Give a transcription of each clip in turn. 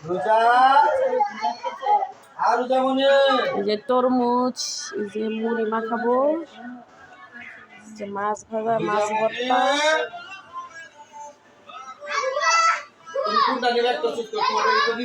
রোজা আর রোজা মনে এই যে তরমুজ এই যে মুড়ি মাখাবো যে মাছ ভাজা মাছ ভর্তা তুমি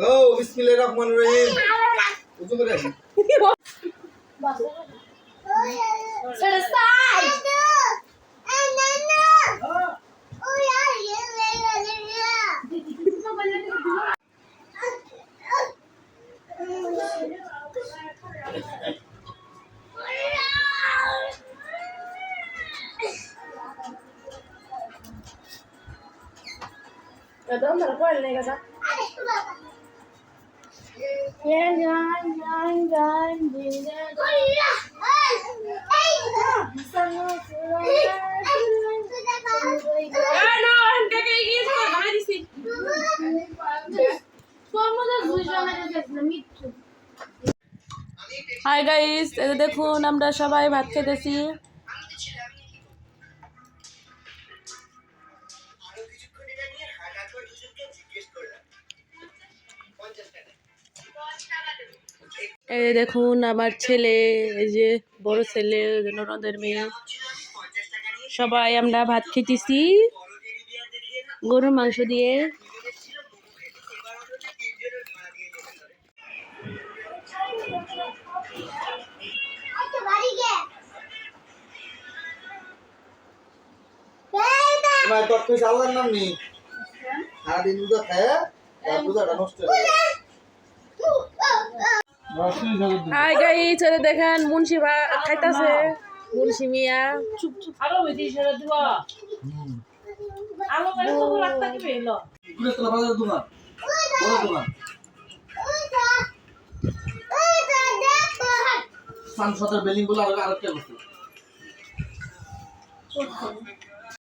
ও বিসমিল্লাহির রহমানির রহিম উজু করে আসি হাই গাইস দেখুন আমরা সবাই ভাত খেতেছি। এই দেখুন, আমার ছেলে, এই যে বড় ছেলে ননদের মেয়ে। সবাই আমরা ভাত খেতেছি। গরুর মাংস দিয়ে। তোমার তোর তুই আল্লাহর নাম নেই সারাদিন রোজা খায় তার রোজাটা নষ্ট হাই গাইস এই যে দেখেন মুন্সি ভাত খাইতাছে। মুন্সি মিয়া। চুপ চুপ। পুরো তোলা বাজার দোকান বড় দোকান সানসদের বিল্ডিংগুলো আর আরেকটা বস্তু।